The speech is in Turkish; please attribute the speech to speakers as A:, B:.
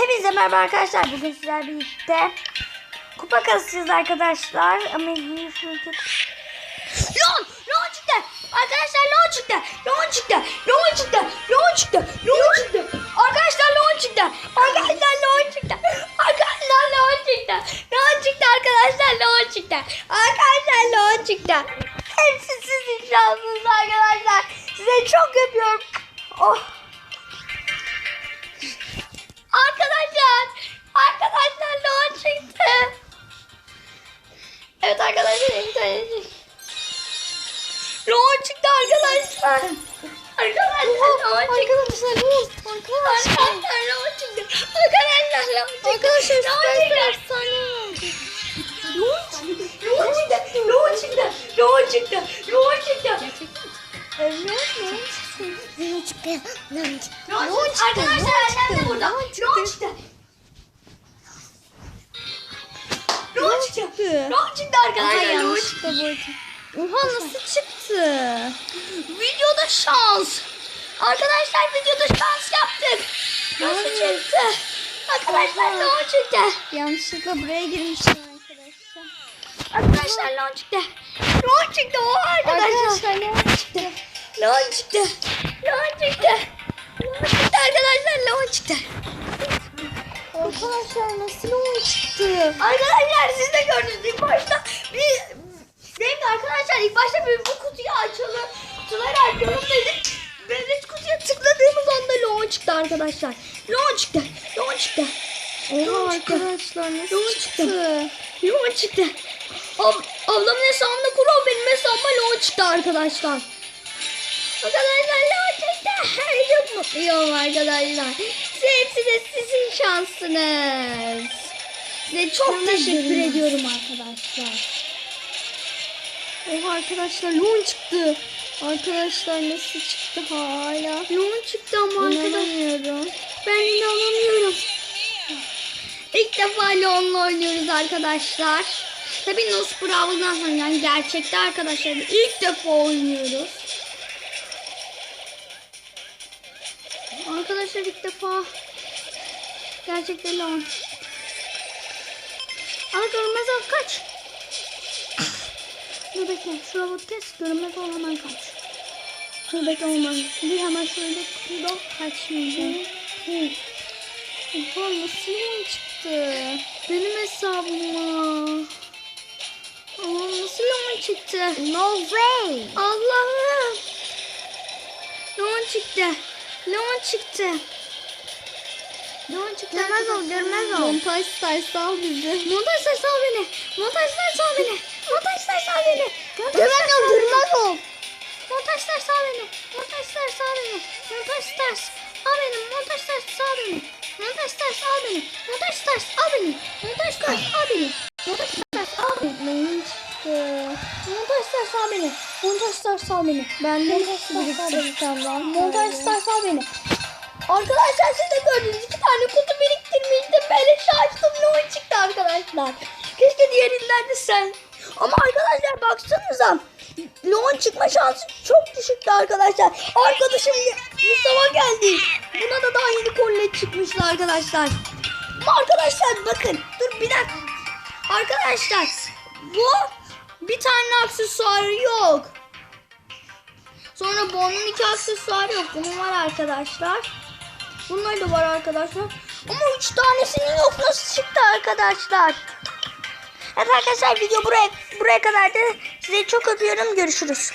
A: Hepinize merhaba arkadaşlar. Bugün sizlerle birlikte kupa kasacağız arkadaşlar. Ama şurada. Leon! Leon çıktı! Arkadaşlar Leon çıktı! Leon çıktı! Leon çıktı! Leon çıktı! Leon çıktı! Arkadaşlar Leon çıktı! Arkadaşlar Leon çıktı! Arkadaşlar Leon çıktı! Leon çıktı arkadaşlar Leon çıktı! Arkadaşlar Leon çıktı! Hepsi sizin şansınız arkadaşlar. Size çok öpüyorum. Oh. Arkadaşlar. Arkadaşlar. Arkadaşlar. Arkadaşlar. Arkadaşlar. Arkadaşlar. Arkadaşlar. çıktı. Loğun çıktı. Loğun çıktı. Loğun çıktı. Loğun çıktı. Arkadaşlar annem de burada. Loğun çıktı. Loğun çıktı. Loğun çıktı arkadaşlar. Loğun çıktı.
B: Oha nasıl çıktı?
A: videoda şans. Arkadaşlar videoda şans yaptık. Nasıl Ay. çıktı? Arkadaşlar launching'de.
B: Yanlışlıkla buraya girmiştim arkadaşlar.
A: Arkadaşlar launching'de. Launching'de o arkadaşlar.
B: Arkadaşlar
A: launching'de. Launching'de. Launching'de. Launching'de arkadaşlar launching'de.
B: Arkadaşlar nasıl launching'de?
A: Arkadaşlar siz de gördünüz ilk başta arkadaşlar ilk başta bir bu kutuyu açalım. Kutuları açalım dedik. Biz kutuya tıkladığımız anda Leon çıktı arkadaşlar. Leon çıktı. Leon çıktı.
B: Oha arkadaşlar nasıl
A: Leon
B: çıktı?
A: Leon çıktı. Ab ablamın hesabında kural benim hesabıma Leon çıktı arkadaşlar. Arkadaşlar Leon çıktı. Çok mutluyum arkadaşlar. Hepsi de sizin şansınız. Size çok teşekkür ediyorum arkadaşlar.
B: Oha arkadaşlar Leon çıktı. Arkadaşlar nasıl çıktı hala?
A: Leon çıktı ama arkadaşlar. Ben inanamıyorum. İlk defa Leon'la oynuyoruz arkadaşlar. Tabii Nos Bravos'dan sonra yani gerçekte arkadaşlar ilk defa oynuyoruz. Arkadaşlar ilk defa gerçekten Leon. Ama görünmez ol kaç. Dur bekle şu robot kes görünmez ol hemen kaç. Dur bekle olmaz. Bir hemen şöyle kutuda kaçmayacağım.
B: Oha nasıl Leon çıktı?
A: Benim hesabıma. Aa, nasıl Leon çıktı?
B: No way.
A: Allah'ım. Leon çıktı. Leon çıktı. Leon çıktı.
B: Görmez ol, görmez ol. Montaj sayısı al bizi.
A: Montaj sayısı al beni. Montaj sayısı al beni. Montaj sayısı al beni. Sayısı
B: ol, görmez ol.
A: Montaj sayısı al beni. Montaj sayısı al beni. Montaj sayısı al beni. Montaj sayısı al beni. Montaj sayısı al beni. Montaj sayısı al beni. Montaj sayısı al beni. Montaj sayısı al beni.
B: Leon çıktı.
A: Montaj sayısı al beni. Montaj sayısı al beni.
B: Ben de biriktireceğim lan.
A: Montaj sayısı al beni. Arkadaşlar siz de gördünüz. iki tane kutu biriktirmiştim. Böyle şaştım. Leon çıktı arkadaşlar. Keşke diğerinden de sen. Ama arkadaşlar baksanıza. Leon çıkma şansı çok düşüktü arkadaşlar. Arkadaşım Mustafa geldi. Buna da daha yeni kolye çıkmıştı arkadaşlar. Ama arkadaşlar bakın. Dur bir dakika. Arkadaşlar bu bir tane aksesuarı yok. Sonra bunun iki aksesuarı yok. Bunun var arkadaşlar. Bunlar da var arkadaşlar. Ama üç tanesinin yok. Nasıl çıktı arkadaşlar? Evet arkadaşlar video buraya buraya kadardı. Sizi çok öpüyorum. Görüşürüz.